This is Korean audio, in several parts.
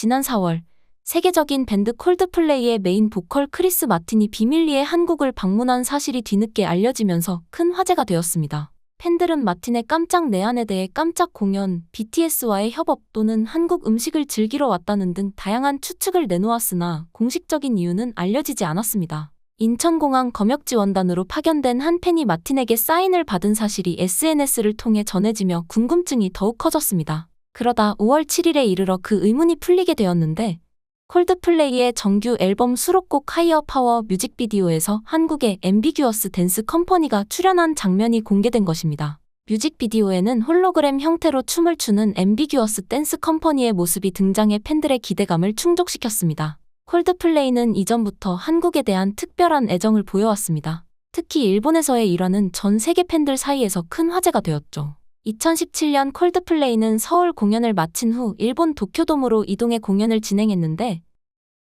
지난 4월 세계적인 밴드 콜드플레이의 메인 보컬 크리스 마틴이 비밀리에 한국을 방문한 사실이 뒤늦게 알려지면서 큰 화제가 되었습니다. 팬들은 마틴의 깜짝 내한에 대해 깜짝 공연, BTS와의 협업 또는 한국 음식을 즐기러 왔다는 등 다양한 추측을 내놓았으나 공식적인 이유는 알려지지 않았습니다. 인천공항 검역지원단으로 파견된 한 팬이 마틴에게 사인을 받은 사실이 SNS를 통해 전해지며 궁금증이 더욱 커졌습니다. 그러다 5월 7일에 이르러 그 의문이 풀리게 되었는데 콜드플레이의 정규 앨범 수록곡 하이어 파워 뮤직비디오에서 한국의 앰비규어스 댄스 컴퍼니가 출연한 장면이 공개된 것입니다. 뮤직비디오에는 홀로그램 형태로 춤을 추는 앰비규어스 댄스 컴퍼니의 모습이 등장해 팬들의 기대감을 충족시켰습니다. 콜드플레이는 이전부터 한국에 대한 특별한 애정을 보여왔습니다. 특히 일본에서의 일화는 전 세계 팬들 사이에서 큰 화제가 되었죠. 2017년 콜드플레이는 서울 공연을 마친 후 일본 도쿄돔으로 이동해 공연을 진행했는데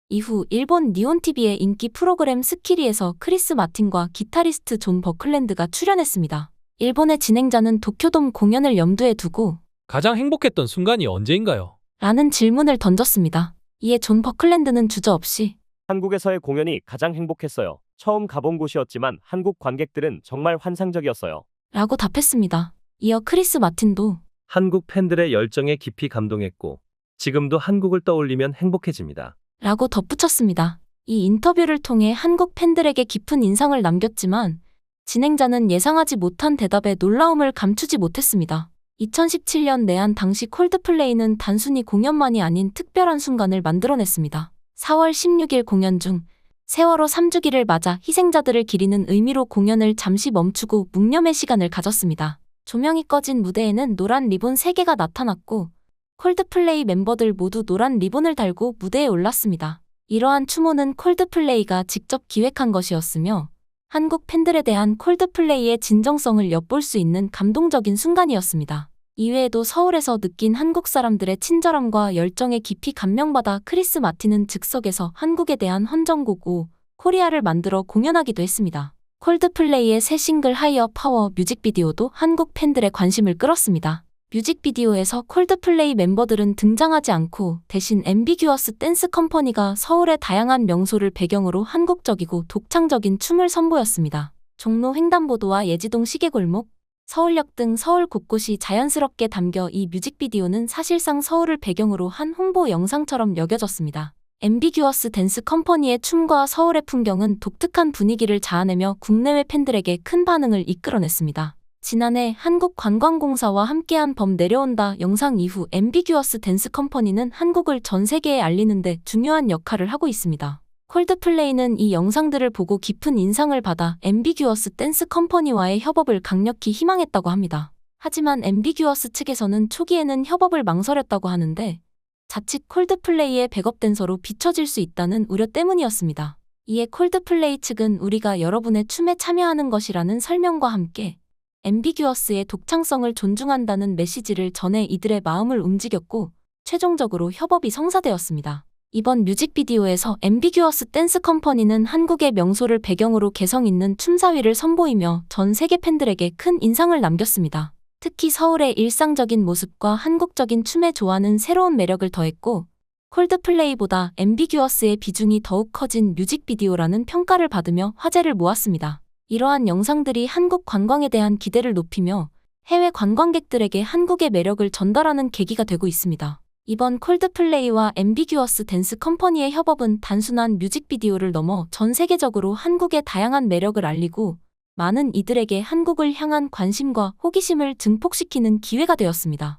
이후 일본 니온TV의 인기 프로그램 스키리에서 크리스 마틴과 기타리스트 존 버클랜드가 출연했습니다. 일본의 진행자는 도쿄돔 공연을 염두에 두고 가장 행복했던 순간이 언제인가요? 라는 질문을 던졌습니다. 이에 존 버클랜드는 주저없이 한국에서의 공연이 가장 행복했어요. 처음 가본 곳이었지만 한국 관객들은 정말 환상적이었어요. 라고 답했습니다. 이어 크리스 마틴도 한국 팬들의 열정에 깊이 감동했고 지금도 한국을 떠올리면 행복해집니다. 라고 덧붙였습니다. 이 인터뷰를 통해 한국 팬들에게 깊은 인상을 남겼지만 진행자는 예상하지 못한 대답에 놀라움을 감추지 못했습니다. 2017년 내한 당시 콜드플레이는 단순히 공연만이 아닌 특별한 순간을 만들어냈습니다. 4월 16일 공연 중 세월호 3주기를 맞아 희생자들을 기리는 의미로 공연을 잠시 멈추고 묵념의 시간을 가졌습니다. 조명이 꺼진 무대에는 노란 리본 3개가 나타났고 콜드플레이 멤버들 모두 노란 리본을 달고 무대에 올랐습니다. 이러한 추모는 콜드플레이가 직접 기획한 것이었으며 한국 팬들에 대한 콜드플레이의 진정성을 엿볼 수 있는 감동적인 순간이었습니다. 이외에도 서울에서 느낀 한국 사람들의 친절함과 열정에 깊이 감명받아 크리스 마틴은 즉석에서 한국에 대한 헌정곡 5, 코리아를 만들어 공연하기도 했습니다. 콜드플레이의 새 싱글 하이어 파워 뮤직비디오도 한국 팬들의 관심을 끌었습니다. 뮤직비디오에서 콜드플레이 멤버들은 등장하지 않고 대신 앰비규어스 댄스 컴퍼니가 서울의 다양한 명소를 배경으로 한국적이고 독창적인 춤을 선보였습니다. 종로 횡단보도와 예지동 시계골목, 서울역 등 서울 곳곳이 자연스럽게 담겨 이 뮤직비디오는 사실상 서울을 배경으로 한 홍보 영상처럼 여겨졌습니다. 앰비규어스 댄스 컴퍼니의 춤과 서울의 풍경은 독특한 분위기를 자아내며 국내외 팬들에게 큰 반응을 이끌어냈습니다. 지난해 한국관광공사와 함께한 범 내려온다 영상 이후 앰비규어스 댄스 컴퍼니는 한국을 전 세계에 알리는데 중요한 역할을 하고 있습니다. 콜드플레이는 이 영상들을 보고 깊은 인상을 받아 앰비규어스 댄스 컴퍼니와의 협업을 강력히 희망했다고 합니다. 하지만 앰비규어스 측에서는 초기에는 협업을 망설였다고 하는데 자칫 콜드플레이의 백업 댄서로 비춰질 수 있다는 우려 때문이었습니다. 이에 콜드플레이 측은 우리가 여러분의 춤에 참여하는 것이라는 설명과 함께 앰비규어스의 독창성을 존중한다는 메시지를 전해 이들의 마음을 움직였고 최종적으로 협업이 성사되었습니다. 이번 뮤직비디오에서 앰비규어스 댄스 컴퍼니는 한국의 명소를 배경으로 개성 있는 춤사위를 선보이며 전 세계 팬들에게 큰 인상을 남겼습니다. 특히 서울의 일상적인 모습과 한국적인 춤에 좋아하는 새로운 매력을 더했고 콜드플레이보다 앰비규어스의 비중이 더욱 커진 뮤직비디오라는 평가를 받으며 화제를 모았습니다. 이러한 영상들이 한국 관광에 대한 기대를 높이며 해외 관광객들에게 한국의 매력을 전달하는 계기가 되고 있습니다. 이번 콜드플레이와 앰비규어스 댄스 컴퍼니의 협업은 단순한 뮤직비디오를 넘어 전 세계적으로 한국의 다양한 매력을 알리고 많은 이들에게 한국을 향한 관심과 호기심을 증폭시키는 기회가 되었습니다.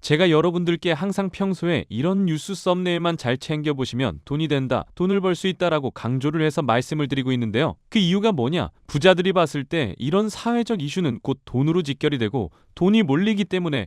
제가 여러분들께 항상 평소에 이런 뉴스 썸네일만 잘 챙겨보시면 돈이 된다, 돈을 벌 수 있다라고 강조를 해서 말씀을 드리고 있는데요. 그 이유가 뭐냐? 부자들이 봤을 때 이런 사회적 이슈는 곧 돈으로 직결이 되고 돈이 몰리기 때문에